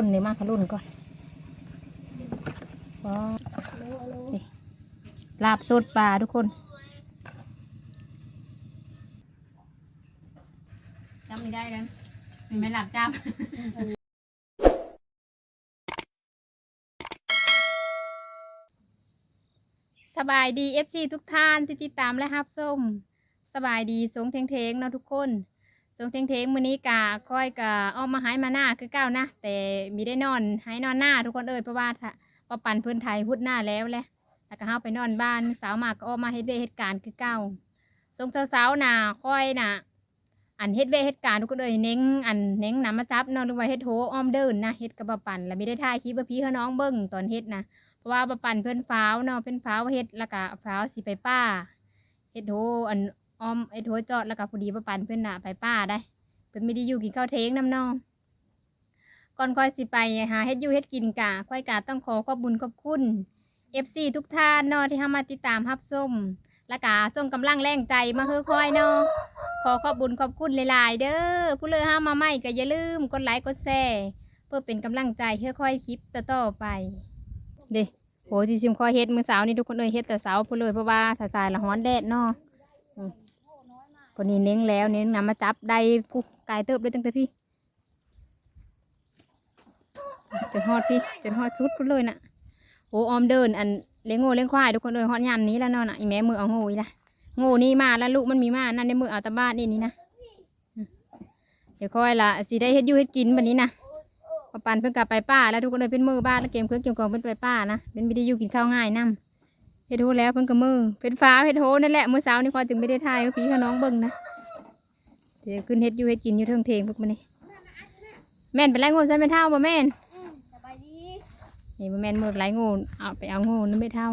รุ่นมากรุ่นก่อนลาบสดปลาทุกคนจำไม่ได้กันเป็นไม่หลับจำสบายดี FC ทุกท่านที่ติดตามและรับส้มสบายดีสงเทงเทงๆเนาะทุกคน สงเทงเทงมื้อนี้กะค่อยกะออกมาหายมาหน้าคือเก้านะ แต่มีได้นอนหายนอนหน้าทุกคนเอ่ยเพราะว่าถ้าว่าปั่นพื้นไทยหุดหน้าแล้วแหละแล้วก็เฮาไปนอนบ้านสาวมากก็ออกมาเฮ็ดเวเหตุการคือเก้าสงสาวๆน่ะค่อยน่ะอันเฮ็ดเวเหตุการทุกคนเอ่ยเน้งอันเน้งนำมาจับนาะหรือว่าเฮ็ดโหอ้อมเดินนะเฮ็ดกับบ่ปั่นแล้วม่ได้ถ่าคลิปว่าพี่เขาน้องเบิ่งตอนเฮ็ดนะเพราะว่าบปั่นเพื่อนฟ้าวเนาะเพื่อนฟ้าวเฮ็ดแล้วก็ฟ้าวสิไปป้าเฮ็ดโหอัน ออมเฮ็ดโหจอดแล้วก็พอดีบปั่นเพื่อนน่ะไปป้าได้เพิ่นไม่ได้อยู่กินข้าวเทงน้ำนองก่อนค่อยสิไปหาเฮ็ดอยู่เฮ็ดกินกะค่อยกะต้องขอขอบบุญขอบคุณ FC ทุกท่านเนาะที่เข้ามาติดตามรับชมแล้วก็ส่งกำลังแรงใจมาเฮือคอยเนาะขอขอบบุญขอบคุณหลายๆเด้อผู้เลยห้ามาใหม่ก็อย่าลืมกดไลค์กดแชร์เพื่อเป็นกำลังใจเฮือคอยคลิปต่อๆไป เด้โหจิชิมคอยเฮ็ดมือสาวนี่ทุกคนเลยเฮ็ดแต่สาวพูดเลยเพราะว่าสายๆละฮ้อนแดดเนาะอืม คนนี้เน้งแล้วเน้งนำมาจับได้ผู้กายเติบเลยตั้งแต่พี่จนฮอดพี่จนฮอดชุดพูเลยน่ะโอ้ออมเดิน อันเลี้ยงโง่เลี้ยงควายทุกคนเลยฮอดยามนี้แล้วเนาะน่ะอีแม่มือเอาโง่อีละโง่นี่มาแล้วลูกมันมีมานั่นในมือเอาตะบ้านนี่นี่นะเดี๋ยวค่อยละสิได้เฮ็ดยู่เฮ็ดกินบัดนี้นะปันเพิ่งกลับไปป้าแล้วทุกคนเลยเป็นมือบ้านแล้วเกมเครื่องเกมกองเป็นไปป้านะเป็นไม่ได้ยู่กินข้าวง่ายนํ เฮ็ดโหแล้วเพิ่นก็มือเป็นฟ้าเฮ็ดโหนั่นแหละมื้อเช้านี่คอยจึงไม่ได้ทายก็พี่เขาน้องเบิ่งนะเดี๋ยวขึ้นเฮ็ดอยู่เฮ็ดกินอยู่เทิงเทงพวกมันนี่แม่นเป็นไรโง่ใช่ไม่เท่าบ่แม่นสบายดีนี่บ่แม่นมือไรโง่เอาไปเอาโง่นั่นไม่เท่า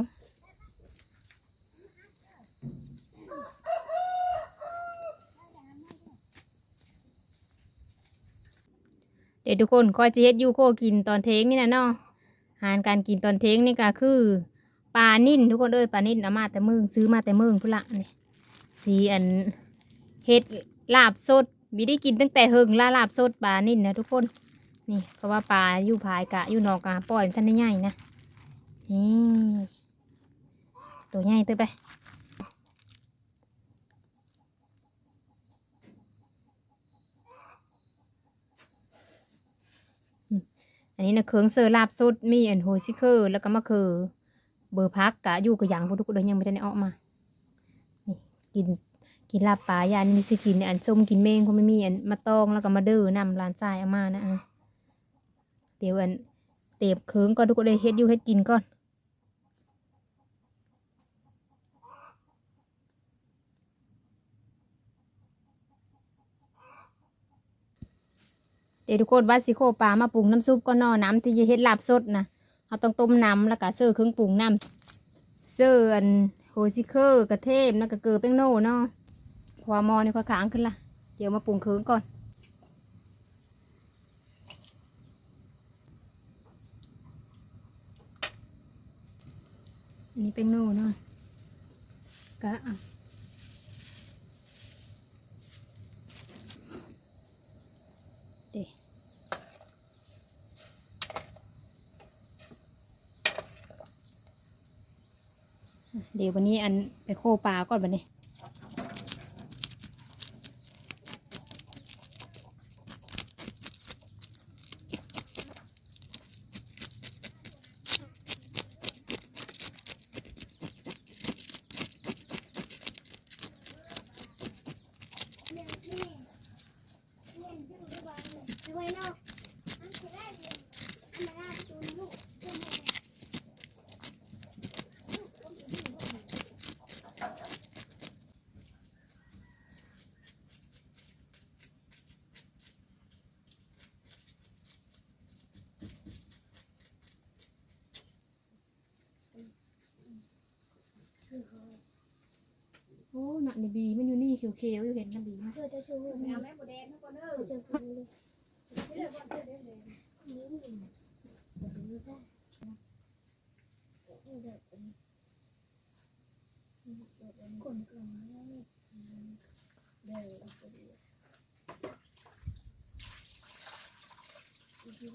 เดี๋ยวทุกคนคอยจะเฮ็ดอยู่โคกินตอนเทงนี่นะเนาะอาหารการกินตอนเทงนี่ก็คือ ปลานิ่นทุกคนเอ้ยปลานิ่นเอามาแต่เมืองซื้อมาแต่เมืองพุ่นละนี่สีอันเฮ็ดลาบสดบีได้กินตั้งแต่เฮิงลาลาบสดปลานิ่นนะทุกคน นี่ เพราะว่าปลาอยู่ภายกะอยู่นอกกะปล่อยมันท่านได้ใหญ่นะนี่ตัวใหญ่เติบเลยอันนี้นะเครื่องเซอร์ลาบสดมีอันโฮซิเคอร์แล้วก็มะเขือ เบอร์พักกะอยู่กับยังพวกทุกคนยังไม่ได้อออกมา นี่กินกินลาบปลายานี่สิกินอันส้มกินเมงเพราะมันมีอันมาตองแล้วก็มาเด้อนำลานทรายเอามานะอะเดี๋ยวอันเตียบเคืองก็ทุกคนเลยเฮ็ดอยู่เฮ็ดกินก่อนเดี๋ยวทุกคนว่าสิโคปลามาปรุงน้ำซุปก็นอน้ำที่จะเฮ็ดลาบสดนะ เราต้องต้มน้ำแล้วก็เสิร์ฟเครื่องปรุงน้ำเสิร์ฟอันโฮซิเคอร์กระเทมแล้วก็เกลือแป้งโน่เนาะพอหมอนี่ค่อยค้างขึ้นละเดี๋ยวมาปรุงเครื่องก่อนอันนี้เป็นโน่เนาะกะอะเด เดี๋ยววันนี้อันไปโคปลาก่อนวันนี้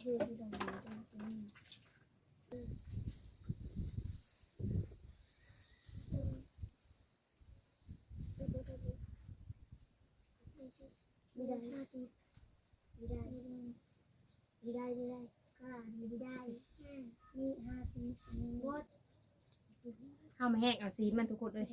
ได้ตด้ไม่ได้ไม่ได้ได้ได้ได้นี่ห้าสิบนี่วัเข้ามาแหกเอาสีมันทุกคนเลย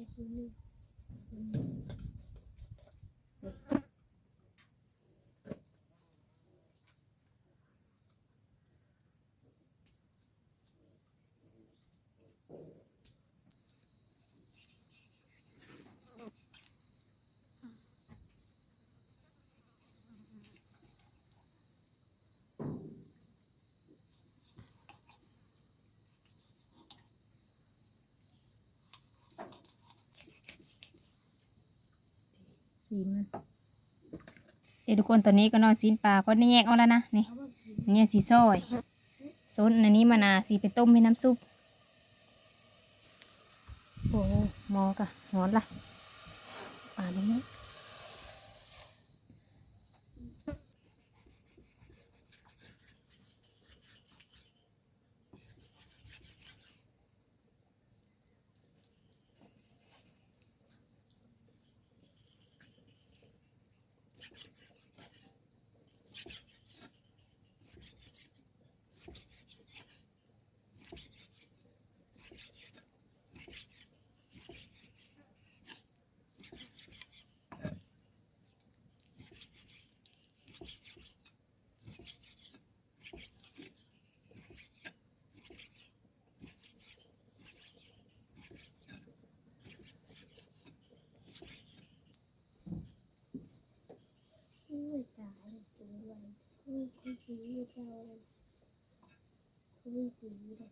นึ่งซีนมันเดี๋ยวทุกคนตอนนี้ก็นอนซีนปลาก็ได้แยกเอาแล้วนะนี่เอาว่าอันนี้สีซอยโซนอันนี้มันอาสีไปต้มให้น้ำซุปโอ้โหมอกะหอนละปลาลงนี้ อุ้ยตายจริงด้วยอุ้ยคุยสีเจ้า คุยสีเลย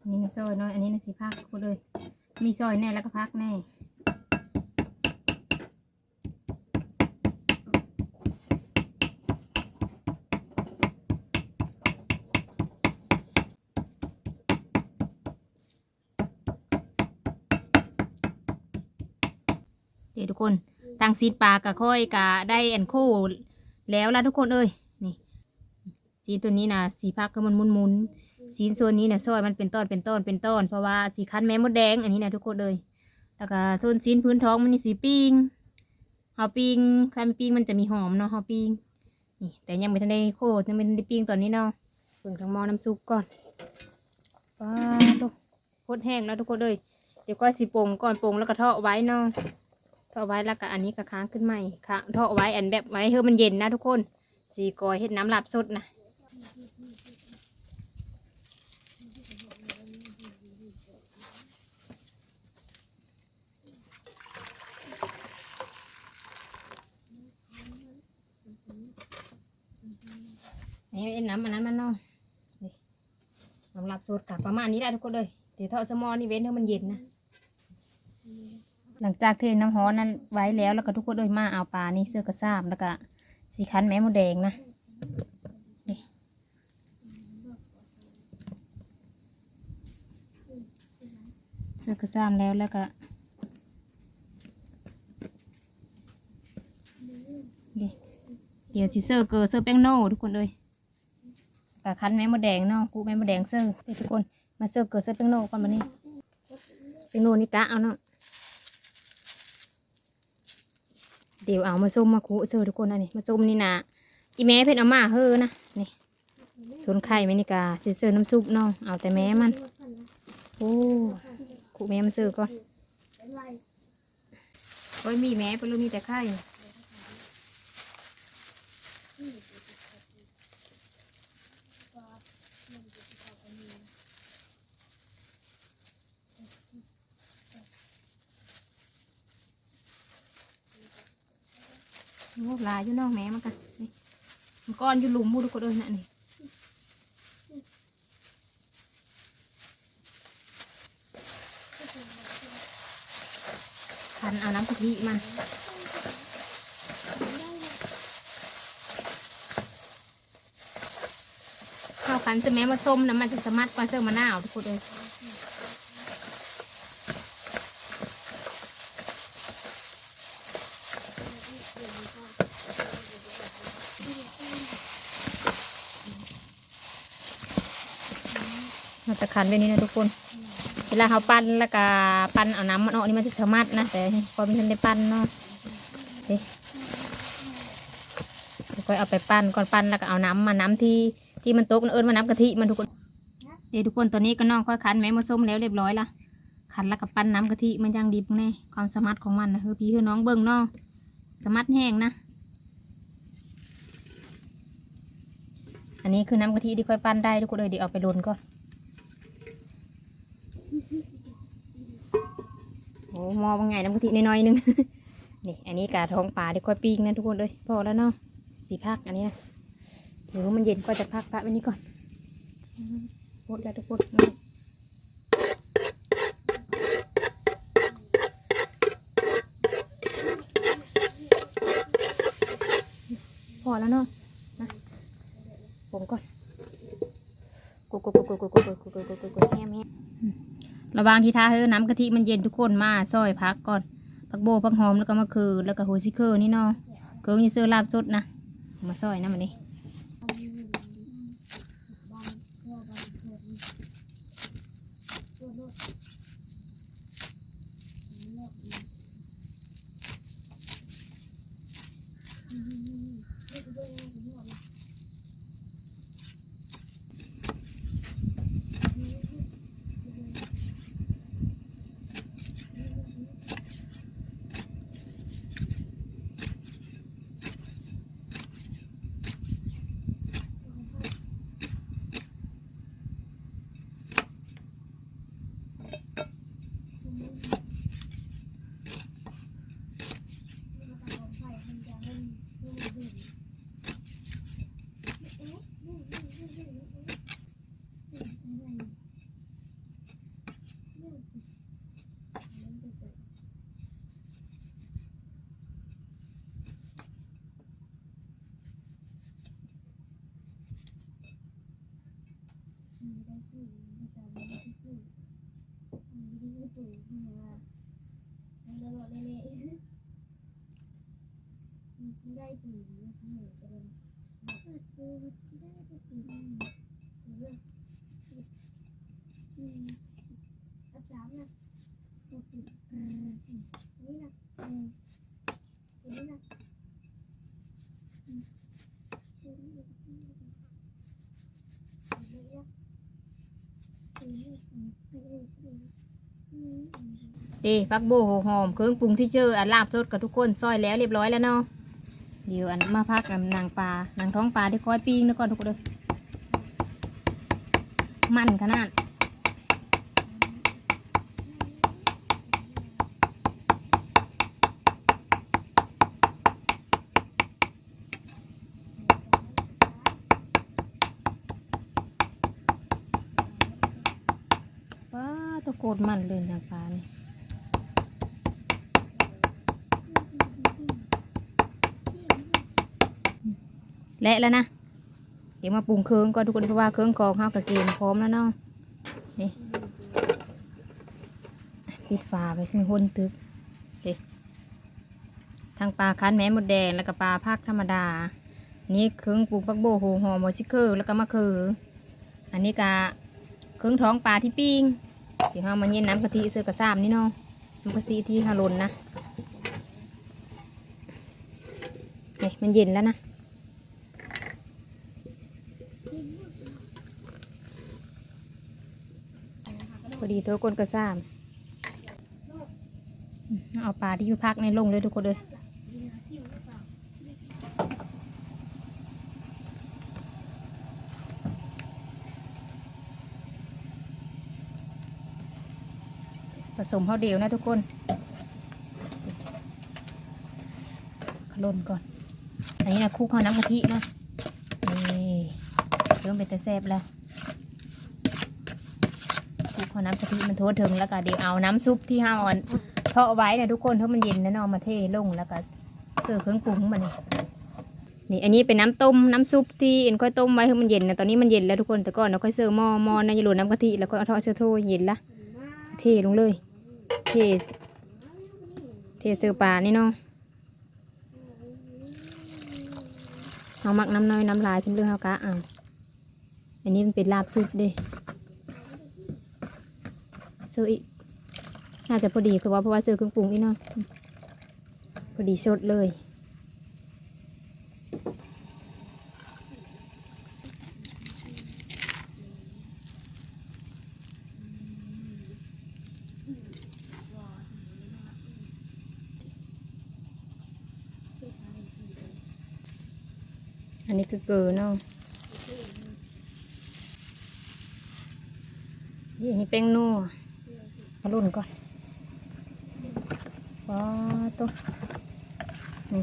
อันนี้นะ ซอยน้อยอันนี้นะสีพักก็เลย มีซอยแน่แล้วก็พักแน่เดี๋ยวทุกคนทางซีดปลากะค่อยกะได้แอนโคแล้วละทุกคนเอ้ยนี่ซีตัวนี้นะสีพักก็มันมุนมุน ๆสีโซนนี้เนะซอยมันเป็นต้นเป็นต้นเป็นต้นเพราะว่าสีคันแม่มดแดง อันนี้นะทุกคนเลยแล้วก็โซนซีนพื้นท้องมันนี่สีปิ้งเฮาปิ้งคันปิ้งมันจะมีหอมเนาะเฮาปิ้งนี่แต่ยังไม่ทันได้โคตรยังไม่ทันได้ปิ้งตอนนี้เนาะเปิ่งทางหม้อน้ำซุปก่อนป้าตุ๊โคตรแห้งแล้วทุกคนเลยเดี๋ยวก็สีปงก่อนปงแล้วก็ทอดไว้เนาะทอดไว้แล้วก็อันนี้ก็ค้างขึ้นใหม่ค่ะทอดไว้อันแบบไว้เฮ้มันเย็นนะทุกคนสีกอยเฮ็ดน้ำหลับสดนะ นี่เอ็นน้ำอันนั้นมันเนาะนี่สำหรับสูตรกับประมาณนี้ได้ทุกคนเลยเดี๋ยวทอดสมอนี่เว้นให้มันเย็นนะหลังจากเทน้ำฮ้อนนั้นไว้แล้วแล้วก็ทุกคนเลยมาเอาปลานี่เสื้อกระซาบแล้วก็สีคั้นแม่มดแดงนะเสื้อกระซามแล้วแล้วก็เดี๋ยวสีเสื้อเกลือเสื้อแป้งโน่ทุกคนเลย กะคั้นแม่มดแดงเนาะกูแม่มดแดงเซอร์ทุกคนมาเซอร์เกิดเซอร์เปียงโนก่อนมานี่เปียงโนนี่กะเอาเนาะเดี๋ยวเอามาส้มมาคูเซอร์ทุกคนอันนี้มาส้มนี่นะอีแม่เพิ่นเอามาเฮ้อนะนี่ส่วนไข่แม่นี่กาสิเซอร์น้ำซุปเนาะเอาแต่แม่มันโอ้คูแม่มาเซอร์ก่อนเป็นไรโอ้ยมีแม่เพิ่นรู้มีแต่ไข่ โอ้ลายอยู่นอกแม่มันกันนี่มันก้อนอยู่หลุมมูทุกคนเลยน่ะนี่เคันเอาน้ำกะทิมันข้าวคันจะแม้มาส้มนะมันจะสมัดก่อนเสื้อมะนาวทุกคนเลย มันจะคันแบบนี้นะทุกคน เวลาเขาปั้นแล้วก็ปั้นเอาน้ำมันออกนี่มันจะสมารถนะแต่พอมันทันได้ปั้นเนาะเด้แล้วก็เอาไปปั้นก่อนปั้นแล้วก็เอาน้ำมาน้ำที่ที่มันตกน่ะเอิญมาน้ำกะทิมันทุกคนเดี๋ยวทุกคนตอนนี้ก็น้องค่อยคันแม่มาส้มแล้วเรียบร้อยละคันแล้วก็ปั้นน้ำกะทิมันยังดีพวกนี้ความสมารถของมันนะคือพี่คือน้องเบิ้งเนาะสมารถแห้งนะอันนี้คือน้ำกะทิที่ค่อยปั้นได้ทุกคนเลยเดี๋ยวเอาไปลนก่อน อ้มอบางไงน้ำกะทิน้อยๆนึง นี่อันนี้กาท้องปลาที่ค่อยปิ้งนะทุกคนเลยพอแล้วเนาะสีพักอันนี้นะเดี๋ยวมันเย็นก็จะพักปะไว้นี้ก่อนอืมโคตรจะทุกคนพอแล้วเนาะมาผมก่อนกุกกุกกุกกุกกุกกุกกุกกุกกุกกุกกุกแฮมแฮม ระหว่างที่ท่าเฮ้น้ำกะทิมันเย็นทุกคนมาซอยพักก่อนผักโบผักหอมแล้วก็มะเขือแล้วก็โหซิเคอร์นี่เนาะเขือยี่เซอร์ลาบสดนะมาซอยนะมันนี่ ด้ผักโบหัวหอมเครื่องปรุงที่เจออันลาบสดกับทุกคนซอยแล้วเรียบร้อยแล้วเนาะ เดี๋ยวอันมาพักอันนางปลานางท้องปลาที่คอยปิ้งนะก่อนทุกคนเลยมันขนาดว้าตะโกนมันเลยนางฟ้านี่ และแล้วนะ เดี๋ยวมาปรุงเครื่องก่อนทุกคนเพราะว่าเครื่องกรองข้าวกระเกมพร้อมแล้วเนาะนี่ปิดฝาไปสิมีคนตึกทางปลาคั้นแม้หมดแดงแล้วก็ปลาภาคธรรมดา นี่เครื่องปรุงปักโบโหหอมมอซิเคอร์แล้วก็มะเขืออันนี้กะเครื่องท้องปลาที่ปิ้งที่เรามาเย็นน้ำกะทิเสือกระซามนี่เนาะน้ำกะทิที่ฮาลนนะเนี่ยมันเย็นแล้วนะ ดีตัวก้นกระซามเอาปลาที่อยู่พักในลงเลยทุกคนเลยผสมเขาวเดียวนะทุกคนขลนก่อน อันนี้นะคลุกข้าวน้ำกะทินะนี่เริ่มเป็นแต่แซ่บแล้ว คลุกข้าน้ำกะทิมันโทษถึงแล้วก็เดี๋ยวเอาน้ำซุปที่ห้าอ่อนเทาะไว้นะทุกคนเพราะมันเย็นแล้วนอามาเทลงแล้วก็เสิร์ฟเครื่องปรุงมานี่นี่อันนี้เป็นน้ำต้มน้ำซุปที่เอ็นค่อยต้มไว้ให้มันเย็นนะตอนนี้มันเย็นแล้วทุกคนแต่ก่อนเราค่อยเสิร์ฟหม้อหม้อในยาโรน้ำกะทิแล้วก็เอาทอดเชื้อโทเย็นละเทลงเลยเทเทเสิร์ฟปลานี่เนาะเอามักน้ำน้อยน้ำลายชิมเรื่องเฮากะอะอันนี้มันเป็นลาบซุปด้ ซื้ออีก น่าจะพอดีคือว่าเพราะว่าซื้อเครื่องปรุงอีกเนาะพอดีสดเลยอันนี้คือเกลือเนาะนี่อันนี้แป้งนัว มาลุ่นก่อนว้าตัวนี่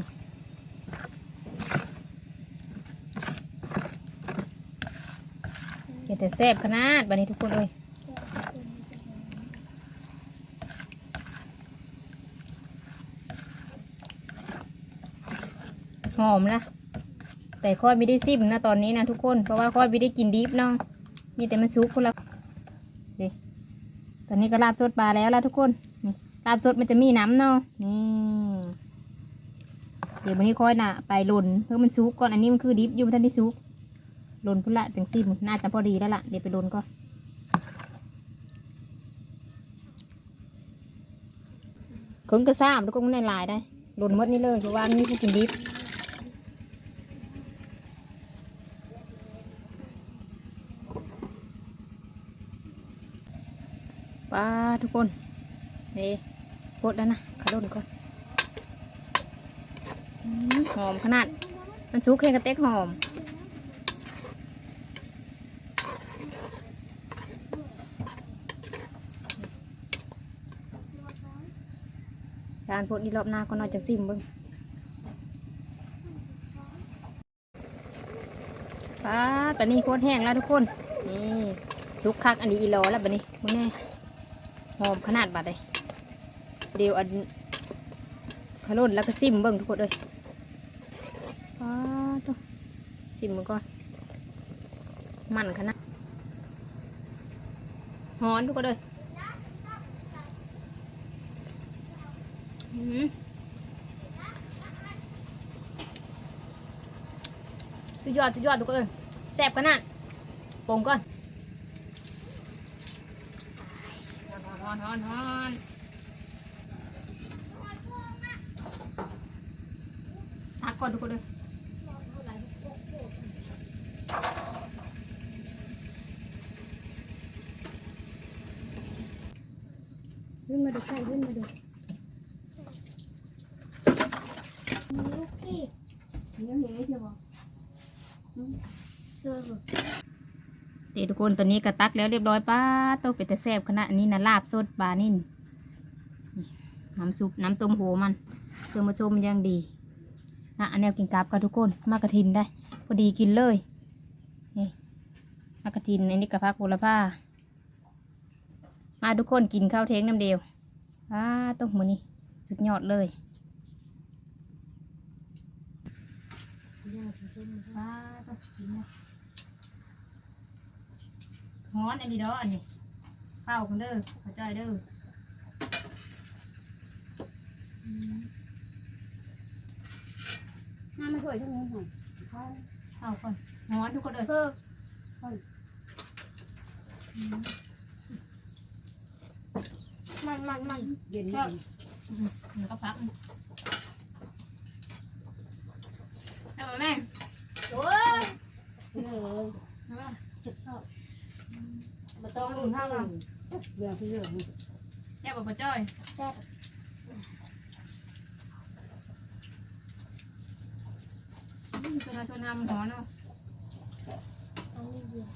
เดี๋ยวแต่แซ่บขนาดบันนี้ทุกคนเลยหอมนะ แต่ค่อยไม่ได้ซิมนะตอนนี้นะทุกคน เพราะว่าค่อยไม่ได้กินดิฟเนาะมีแต่มันซุกคนละ ตอนนี้ก็ลาบสดปลาแล้วล่ะทุกคนนี่ลาบสดมันจะมีน้ำเนาะนี่เดี๋ยววันนี้ค่อยน่ะไปหล่นเพื่อมันซุกก่อนอันนี้มันคือดิฟอยู่ท่านที่ซุกหล่นพุ่นละจังซิมน่าจะพอดีแล้วล่ะเดี๋ยวไปหล่นก่อนเคงกระซ้ำทุกคนมันในลายได้หล่นหมดนี่เลยเพราะว่านี่คือกินดิฟ ป้าทุก คนนี่โคตรแล้วนะขาล่นก่อนหอมขนาด มันซุกแค่กระเต็กหอมการพดนี่รอบหน้าก็น่าจะซิมบิ้งป้าตอนนี้โคตรแห้งแล้วทุกคน นี่ซุกคักอันนี้อีรอแล้วบัดนี้มึงแน่ หอมขนาดบาดเลยเดี๋ยวอันขลุ่นแล้วก็ซิมเบิ่งทุกคนเลยอ้าตัวซิมมันก่อน มันขนาดหอนทุกคนเลยอือหือสุดยอดสุดยอดทุกคนเลยแซ่บขนาดปงก่อน อนฮอนตักก่อนทุกคนเลยขึ้นมาดูใกล้ขึ้นมาดู ลูกพี่ เนื้อเฮ้ยใช่ปะ เจอเหรอ เดี๋ยวทุ กคนตอนนี้กระตักแล้วเรียบร้อยป้าโต้เป็นแต่แซ่บขนาดนี้นะลาบสดปลานิ่นนี่น้ำซุปน้ำต้มโหมันเครื่องมาชมมันยังดีนะอันแนวกินกราบกันทุกคนมากระทินได้ พอดีกินเลยนี่มากระทินอันนี้กระพักโบระผ้ามาทุกคนกินข้าวเทงน้ำเดียวอ้าต้มมือนี่สุดยอดเลยว้าต้องกินนะ ฮ้อนอันนี้เด้ออันนี้เป้ากันเด้อเขอใจอยเด้ออืมน้ำไม่สวยทั้งนี้หน่อยเอาก่อนฮ้อนทุกคนเลยเออมันมันมันเย็นครับแล้วก็พักมันเอามาแม่โอ้ยเลยเอามาเจ็บชอบบ่ต้องลุงข้าวก่อนเรื่องที่เรื่องแย่บ่บ่จ้อยแซ่บชนเอาชนทำฮ้อเนาะอันนี้เดียว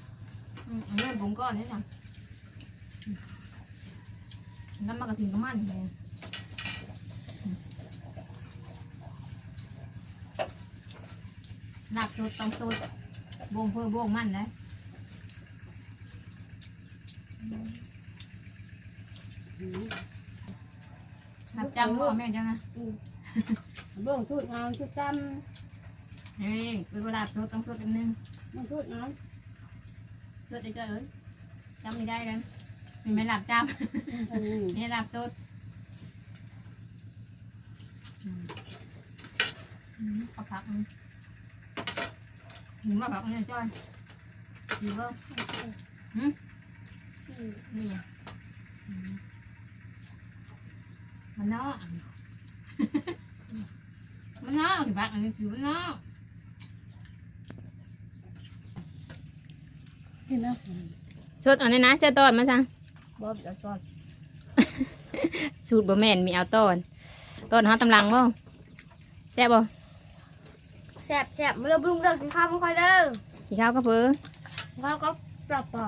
อืมเอาเงินผมก่อนให้ทำน้ำมากระถิ่นก็มันเลยหลับสุดต้องสุดบงเพื่อบ่งมันนะ หืมรับจำพ่อแม่จังนะเบื้องชุดงานชุดจเฮ้ยเวลาโซดต้องโซดเป็นหนึ่งำมันชุดงานโซดได้เจ้าเอ้ยจำไม่ได้กันมีไม่หลับจำนี่หลับโซดเอาพักมันหิ วมาพักเนี่ยจ้อยหิวบ่นี่มันนอกมันนอกพักอันนี้ผิวมันนอกที่นั่นสดเอันนี้นะเจ้าตอนมาสั่งบอบจะตอนสูตรบะแม่นมีเอาตอนตอนเขาตำลังบ่แซ่บบ่แซ่บแซ่บมาเริ่มลุงเลิกกินข้าวไม่ค่อยเด้อกินข้าวก็เพื่อข้าวก็จับป่า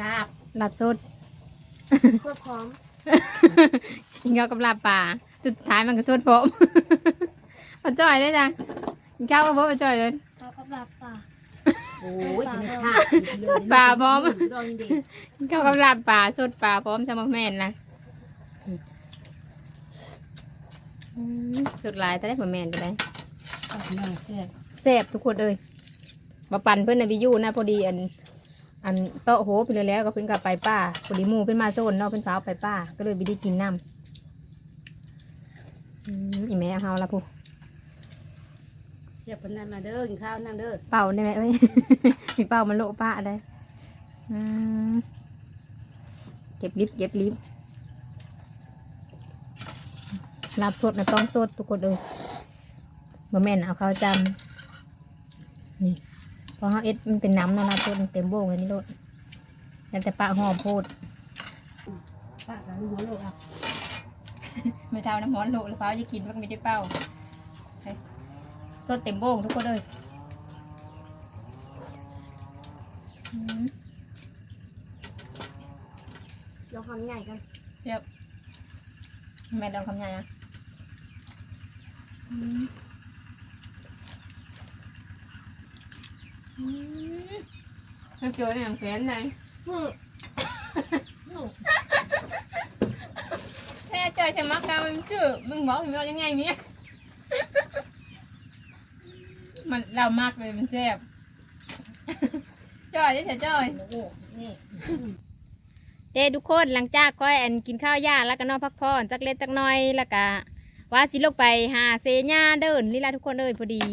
ลาบ หลับสดเพื่อพร้อมกินข้าวกับลาบป่าสุดท้ายมันก็สดผมปลาจ่อยเลยจ้ะกินข้าวกับพ่อปลาจ่อยเลยข้าวก็ปลาป่าโอ้ยจะไม่ขาดปลาพร้อมดองเด็กกินข้าวกับลาบป่าสดป่าพร้อมจะมาแม่นนะอืมสุดหลายแต่ได้ผลแม่นก็ได้น่าแซ่บแซ่บทุกคนเลยมาปั่นเพื่อนในวิยูนะพอดีอัน อันโต๊ะโหไปเลยแล้วก็เพิ่นกลับไปป้าพอดีหมูเพิ่นมาโซนเนาะเพิ่นฟ้าวไปป้า ก็เลยไปได้กินน้ำอืมอีแม่เอาเฮาละพูเสียบคนนั้นมาเด้อกินข้าวนั่งเด้อเป่าได้ไหมเอ้ย มีเป่ามันโละป้าได้อืมเก็บลิฟต์เก็บลิฟต์ลาบสดนะต้องสดทุกคนเลยบ่แม่นเอาข้าวจำนี่เพราะเขาเอ็ดมันเป็นน้ำเนาะลาบสดมันเต็มโบงเลยนี่โลดแล้วแต่ป้าหอมโพดป้ากับหัวโลกอะไม่เท่าน้ำร้อนโลแล้วฟ้าจะกินมันก็ไม่ได้เป้าเฮ้ยสดเต็มโบงทุกคนเลยอืมลองทำใหญ่กันแม่ลองคำยังนะอืมอืม น้ำเกลือเนี่ยแขนไหนมือแม่เจอใช่ไหมกามันคือมึงบอกมึงเอายังไงเนี่ย มันเรามากเลยมันแซ่บจ้อยได้เถอะจ้อยโอ้โหนี่เด้ทุกคนหลังจากก้อยอันกินข้าวย่าแล้วก็นอนพักผ่อนจักเล็กจักน้อยแล้วก็ว่าสิลงไปหาเซญ่าเดินนี่ละทุกคนเลยพอดี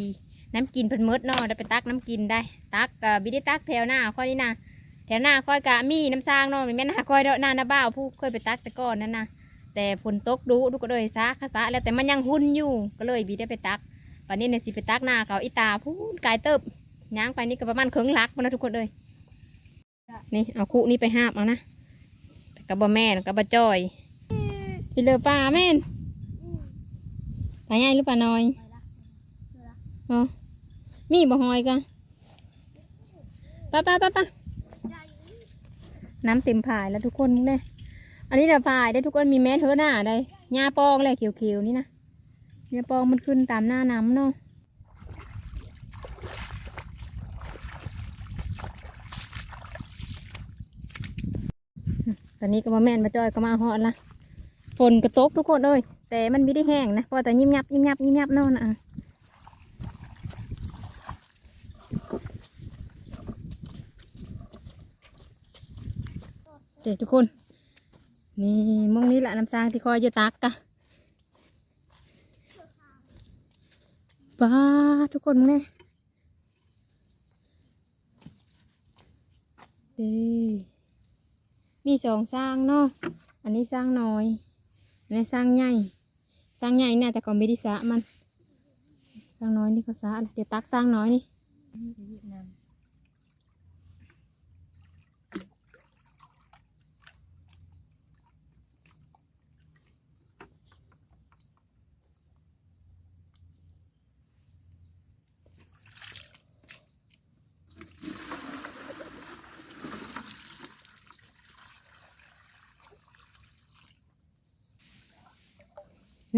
น้ำกินเพิ่นหมดเนาะได้ไปตักน้ำกินได้ ตักก็บิได้ตักแถวหน้าค่อยนี่นะแถวหน้าค่อยกะมีน้ำซางเนาะแม่นหน้าค่อยเดาะหน้าหน้าบ้าวผู้เคยไปตักแต่ก่อนนั่นนะแต่ฝนตกดุทุกคนเลยซะข้าซะแล้วแต่มันยังหุ่นอยู่ก็เลยบิได้ไปตักวันนี้เนี่ยสิไปตักหน้าเขาอีตาพูนกายเติบย่างไปนี่ก็ประมาณเครื่องลักมันนะทุกคนเลยนี่เอาคู่นี้ไปห้าบเอานะกับบะแม่นกับบะจอยไปเลยปลาแม่นปลาใหญ่หรือปลาน้อยอ๋อ มีบ่หอยกันป้าป้าป้าป้าน้ำเต็มผายแล้วทุกคนมึงเนี่ยอันนี้เดี๋ยวผายได้ทุกคนมีแมสเธอหน้าได้หญ้าปองเลยเขียวๆนี่นะหญ้าปองมันขึ้นตามหน้าน้ำเนาะตอนนี้ก็มาแม่นมาจอยก็มาหอดละฝนกระตกทุกคนเลยแต่มันไม่ได้แห้งนะเพราะแต่ยิ้มยับยิ้มยับยิ้มยับเนาะนะ เด็กทุกคน นี่มองนี้แหละน้ำซางที่คอยจะตักกะป้าทุกคนมึงเนี่ยเด้มีสองสร้างเนาะอันนี้สร้างน้อยอันนี้สร้างใหญ่สร้างใหญ่เนี่ยแต่ก็ไม่ได้สะมัน สร้างน้อยนี่ก็สะเดี๋ยวตักสร้างน้อยนี่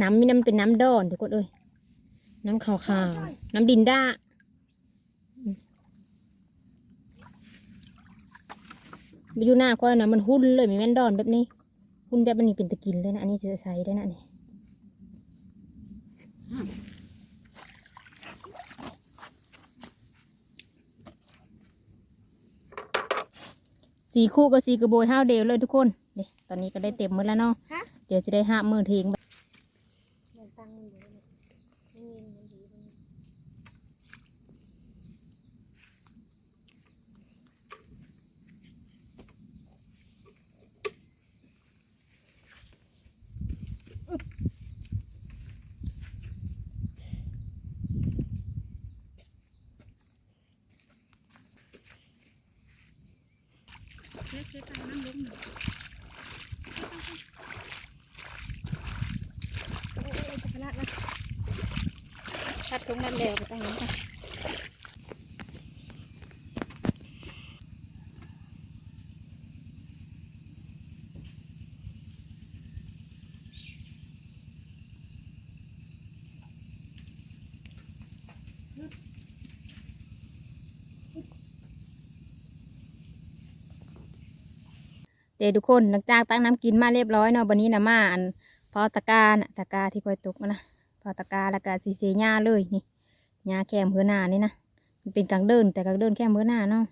น้ำมีน้ำเป็นน้ำดอนทุกคนเอ้ยน้ำขาวๆน้ำดินด้าอืมไปอยู่หน้าค่อยนะมันหุ่นเลยมีแม่นดอนแบบนี้ หุ่นแบบมันนี่เป็นตะกินเลยนะอันนี้จะใช้ได้นะนี่สีคู่กับสีกระโบยห้าวเดียวเลยทุกคนนี่ตอนนี้ก็ได้เต็มหมือแล้วเนาะฮะเดี๋ยวจะได้ห้ามือทิ้งเงินตังค์มันอยู่เนี่ยไม่มีเงินดีมัน เช็ดเช็ดน้ำล้มโอ้ยจะพลาดนะชัดตรงนั้นแล้วไปตั้งนี้กัน เดี๋ยวทุกคนหลังจากตั้งน้ำกินมาเรียบร้อยเนาะวันนี้นะมาอันพอตะกานะตะกร้าที่คอยตกมานะพอตะกร้าแล้วก็สีเสียหญ้าเลยนี่หญ้าแคมเพื่อหน้านี่นะมันเป็นกลางเดินแต่กลางเดินแค่เพื่อหน้าเนาะ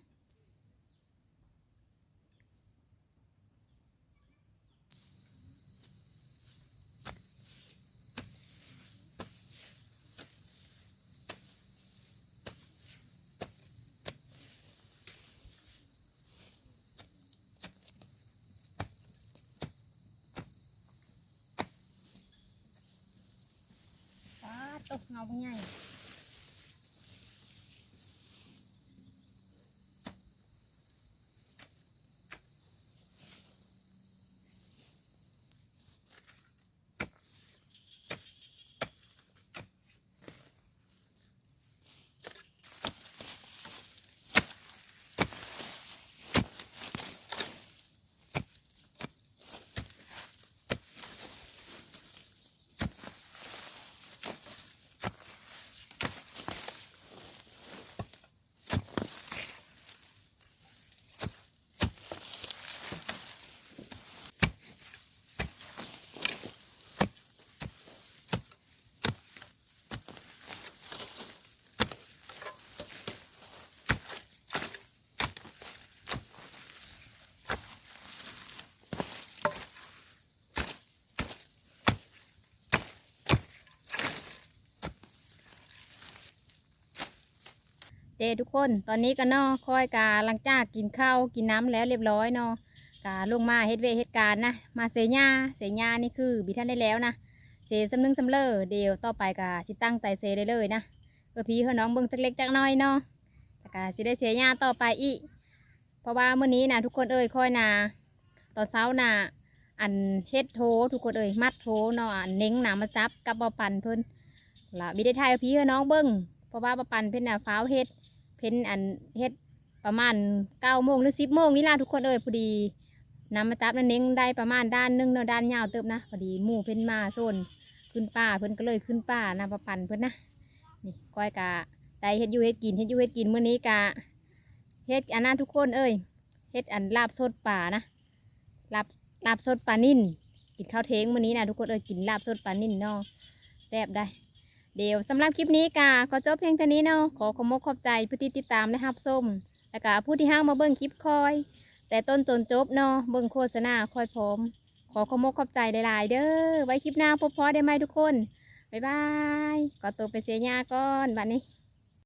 ดทุกคน ตอนนี้ก็เนอคอยกาลังจากกินข้าวกินน้ำแล้วเรียบร้อยเนาะกาลงมาเฮ็ดเวเฮ็ดการนะ มาเสียหญ้าเสียหญ้านี่คือบิท่านได้แล้วนะเสียสำนึงสำเลอเดียวต่อไปกาสิตั้งใจเสียได้เลยนะเพื่อพี่เพื่อน้องเบิ่งสักเล็กจักน้อยเนาะแล้วกาสิได้เสียหญ้าต่อไปอีกเพราะว่าเมื้อนี้นะทุกคนเอ่ยคอยนะตอนเช้านะอันเฮ็ดโถทุกคนเอ่ยมัดโถเนาะอันเน้งหนามาจับกับบอปันเพิ่นละบิได้ทายพี่เพื่อน้องเบิ่งเพราะว่าบอปันเพิ่นน่ะฟ้าวเฮ็ด เพ้นอันเฮ็ดประมาณเก้าโมงหรือสิบโมงนี่ล่ะทุกคนเอ้ยพอดีนำมาจับนั่นเองได้ประมาณด้านนึงเนาะด้านยาวเติบนะพอดีหมู่เพิ่นมาโซนขึ้นป่าเพิ่นก็เลยขึ้นป่านะประปันเพิ่นนะนี่ก้อยกะได้เฮ็ดยูเฮ็ดกินเฮ็ดยูเฮ็ดกินเมื้อนี้กะเฮ็ดอันนั้นทุกคนเอ้ยเฮ็ดอันลาบสดป่านะลาบลาบสดปลานิ่นกินข้าวเทงเมื้อนี้นะทุกคนเอ้ยกินลาบสดปลานิ่นเนาะแซ่บได้ เดี๋ยวสำหรับคลิปนี้กาขอจบเพียงเท่านี้เนาะขอขอมกขอบใจผู้ที่ติดตามนะครับส้มแล้วก็ผู้ที่ห้างมาเบิ่งคลิปคอย แต่ต้นจนจบเนาะเบิ่งโฆษณาคอยพร้อม ขอขอมกขอบใจหลายๆเด้อไว้คลิปหน้าพบพอได้ไหมทุกคนบ๊ายบายขอตัวไปเสียหญ้าก่อนบัดนี้